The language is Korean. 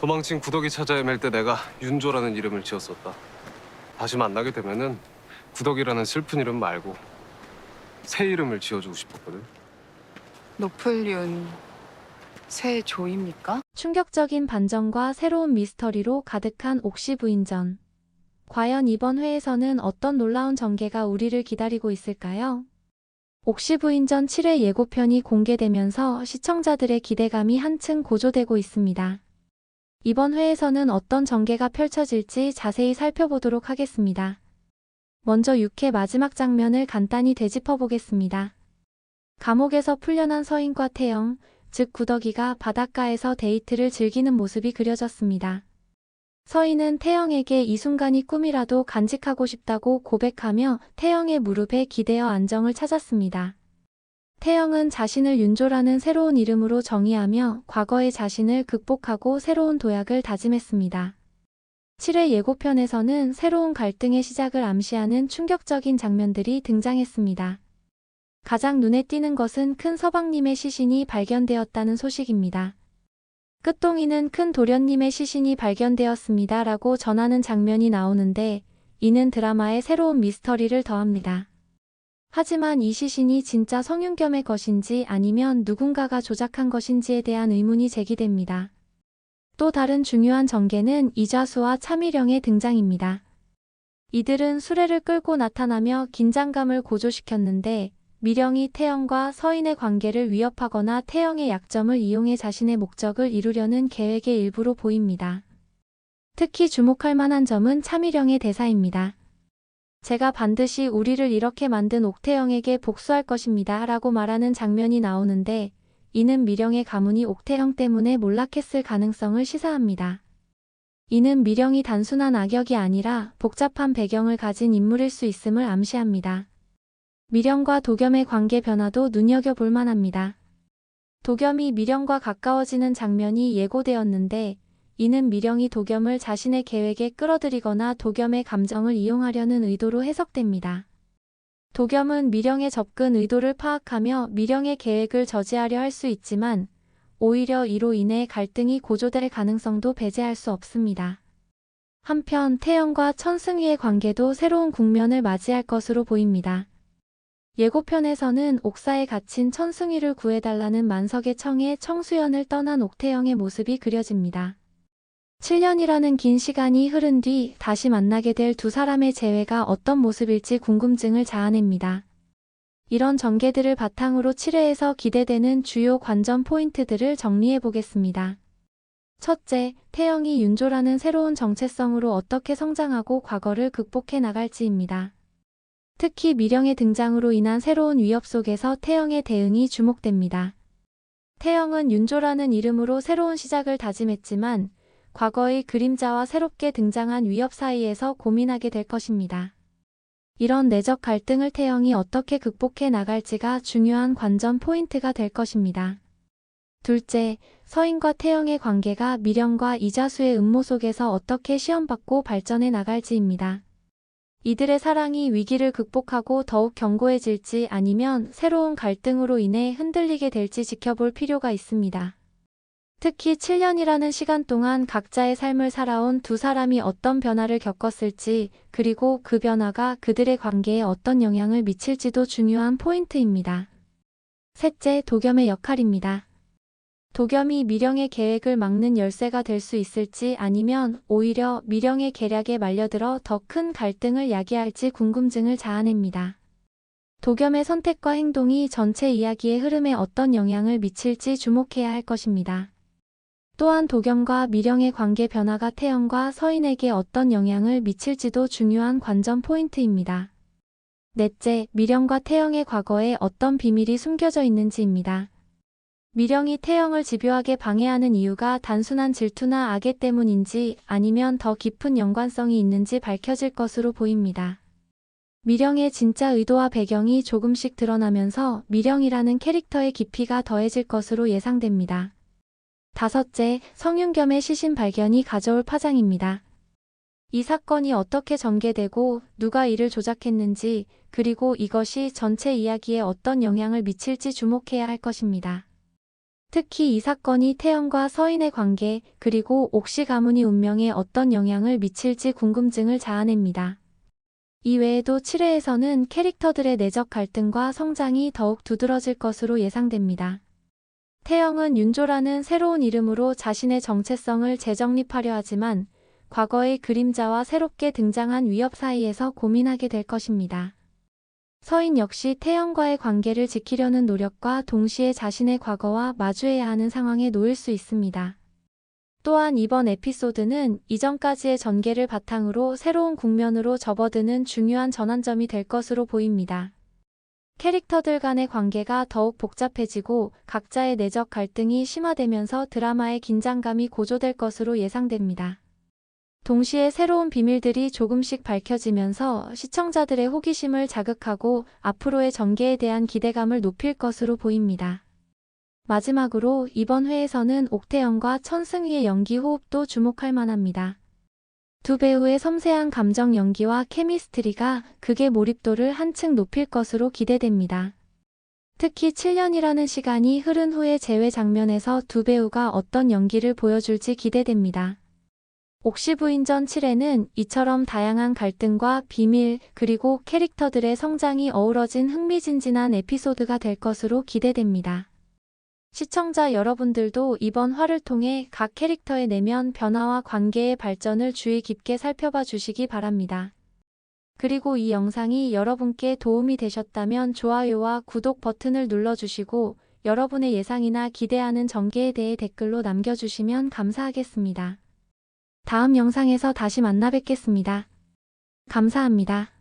도망친 구덕이 찾아 헤맬 때 내가 윤조라는 이름을 지었었다. 다시 만나게 되면은 구덕이라는 슬픈 이름 말고 새 이름을 지어주고 싶었거든. 노플륜 새 조입니까? 충격적인 반전과 새로운 미스터리로 가득한 옥시 부인전. 과연 이번 회에서는 어떤 놀라운 전개가 우리를 기다리고 있을까요? 옥시 부인전 7회 예고편이 공개되면서 시청자들의 기대감이 한층 고조되고 있습니다. 이번 회에서는 어떤 전개가 펼쳐질지 자세히 살펴보도록 하겠습니다. 먼저 6회 마지막 장면을 간단히 되짚어 보겠습니다. 감옥에서 풀려난 서인과 태영, 즉 구덕이가 바닷가에서 데이트를 즐기는 모습이 그려졌습니다. 서인은 태영에게 이 순간이 꿈이라도 간직하고 싶다고 고백하며 태영의 무릎에 기대어 안정을 찾았습니다. 태영은 자신을 윤조라는 새로운 이름으로 정의하며 과거의 자신을 극복하고 새로운 도약을 다짐했습니다. 7회 예고편에서는 새로운 갈등의 시작을 암시하는 충격적인 장면들이 등장했습니다. 가장 눈에 띄는 것은 큰 서방님의 시신이 발견되었다는 소식입니다. 끝동이는 큰 도련님의 시신이 발견되었습니다. 라고 전하는 장면이 나오는데 이는 드라마의 새로운 미스터리를 더합니다. 하지만 이 시신이 진짜 성윤겸의 것인지 아니면 누군가가 조작한 것인지에 대한 의문이 제기됩니다. 또 다른 중요한 전개는 이자수와 차미령의 등장입니다. 이들은 수레를 끌고 나타나며 긴장감을 고조시켰는데 미령이 태영과 서인의 관계를 위협하거나 태영의 약점을 이용해 자신의 목적을 이루려는 계획의 일부로 보입니다. 특히 주목할 만한 점은 차미령의 대사입니다. 제가 반드시 우리를 이렇게 만든 옥태영에게 복수할 것입니다. 라고 말하는 장면이 나오는데 이는 미령의 가문이 옥태영 때문에 몰락했을 가능성을 시사합니다. 이는 미령이 단순한 악역이 아니라 복잡한 배경을 가진 인물일 수 있음을 암시합니다. 미령과 도겸의 관계 변화도 눈여겨볼 만합니다. 도겸이 미령과 가까워지는 장면이 예고되었는데 이는 미령이 도겸을 자신의 계획에 끌어들이거나 도겸의 감정을 이용하려는 의도로 해석됩니다. 도겸은 미령의 접근 의도를 파악하며 미령의 계획을 저지하려 할 수 있지만 오히려 이로 인해 갈등이 고조될 가능성도 배제할 수 없습니다. 한편 태영과 천승희의 관계도 새로운 국면을 맞이할 것으로 보입니다. 예고편에서는 옥사에 갇힌 천승희를 구해달라는 만석의 청에 청수연을 떠난 옥태영의 모습이 그려집니다. 7년이라는 긴 시간이 흐른 뒤 다시 만나게 될 두 사람의 재회가 어떤 모습일지 궁금증을 자아냅니다. 이런 전개들을 바탕으로 7회에서 기대되는 주요 관전 포인트들을 정리해 보겠습니다. 첫째, 태영이 윤조라는 새로운 정체성으로 어떻게 성장하고 과거를 극복해 나갈지입니다. 특히 미령의 등장으로 인한 새로운 위협 속에서 태영의 대응이 주목됩니다. 태영은 윤조라는 이름으로 새로운 시작을 다짐했지만 과거의 그림자와 새롭게 등장한 위협 사이에서 고민하게 될 것입니다. 이런 내적 갈등을 태영이 어떻게 극복해 나갈지가 중요한 관전 포인트가 될 것입니다. 둘째, 서인과 태영의 관계가 미령과 이자수의 음모 속에서 어떻게 시험받고 발전해 나갈지입니다. 이들의 사랑이 위기를 극복하고 더욱 견고해질지 아니면 새로운 갈등으로 인해 흔들리게 될지 지켜볼 필요가 있습니다. 특히 7년이라는 시간 동안 각자의 삶을 살아온 두 사람이 어떤 변화를 겪었을지, 그리고 그 변화가 그들의 관계에 어떤 영향을 미칠지도 중요한 포인트입니다. 셋째, 도겸의 역할입니다. 도겸이 미령의 계획을 막는 열쇠가 될 수 있을지 아니면 오히려 미령의 계략에 말려들어 더 큰 갈등을 야기할지 궁금증을 자아냅니다. 도겸의 선택과 행동이 전체 이야기의 흐름에 어떤 영향을 미칠지 주목해야 할 것입니다. 또한 도겸과 미령의 관계 변화가 태영과 서인에게 어떤 영향을 미칠지도 중요한 관전 포인트입니다. 넷째, 미령과 태영의 과거에 어떤 비밀이 숨겨져 있는지입니다. 미령이 태영을 집요하게 방해하는 이유가 단순한 질투나 악의 때문인지 아니면 더 깊은 연관성이 있는지 밝혀질 것으로 보입니다. 미령의 진짜 의도와 배경이 조금씩 드러나면서 미령이라는 캐릭터의 깊이가 더해질 것으로 예상됩니다. 다섯째, 성윤겸의 시신 발견이 가져올 파장입니다. 이 사건이 어떻게 전개되고 누가 이를 조작했는지 그리고 이것이 전체 이야기에 어떤 영향을 미칠지 주목해야 할 것입니다. 특히 이 사건이 태연과 서인의 관계, 그리고 옥시 가문이 운명에 어떤 영향을 미칠지 궁금증을 자아냅니다. 이 외에도 7회에서는 캐릭터들의 내적 갈등과 성장이 더욱 두드러질 것으로 예상됩니다. 태영은 윤조라는 새로운 이름으로 자신의 정체성을 재정립하려 하지만 과거의 그림자와 새롭게 등장한 위협 사이에서 고민하게 될 것입니다. 서인 역시 태영과의 관계를 지키려는 노력과 동시에 자신의 과거와 마주해야 하는 상황에 놓일 수 있습니다. 또한 이번 에피소드는 이전까지의 전개를 바탕으로 새로운 국면으로 접어드는 중요한 전환점이 될 것으로 보입니다. 캐릭터들 간의 관계가 더욱 복잡해지고 각자의 내적 갈등이 심화되면서 드라마의 긴장감이 고조될 것으로 예상됩니다. 동시에 새로운 비밀들이 조금씩 밝혀지면서 시청자들의 호기심을 자극하고 앞으로의 전개에 대한 기대감을 높일 것으로 보입니다. 마지막으로 이번 회에서는 옥태영과 천승희의 연기 호흡도 주목할 만합니다. 두 배우의 섬세한 감정 연기와 케미스트리가 극의 몰입도를 한층 높일 것으로 기대됩니다. 특히 7년이라는 시간이 흐른 후의 재회 장면에서 두 배우가 어떤 연기를 보여줄지 기대됩니다. 옥시 부인전 7회는 이처럼 다양한 갈등과 비밀, 그리고 캐릭터들의 성장이 어우러진 흥미진진한 에피소드가 될 것으로 기대됩니다. 시청자 여러분들도 이번 화를 통해 각 캐릭터의 내면 변화와 관계의 발전을 주의 깊게 살펴봐 주시기 바랍니다. 그리고 이 영상이 여러분께 도움이 되셨다면 좋아요와 구독 버튼을 눌러주시고 여러분의 예상이나 기대하는 전개에 대해 댓글로 남겨주시면 감사하겠습니다. 다음 영상에서 다시 만나 뵙겠습니다. 감사합니다.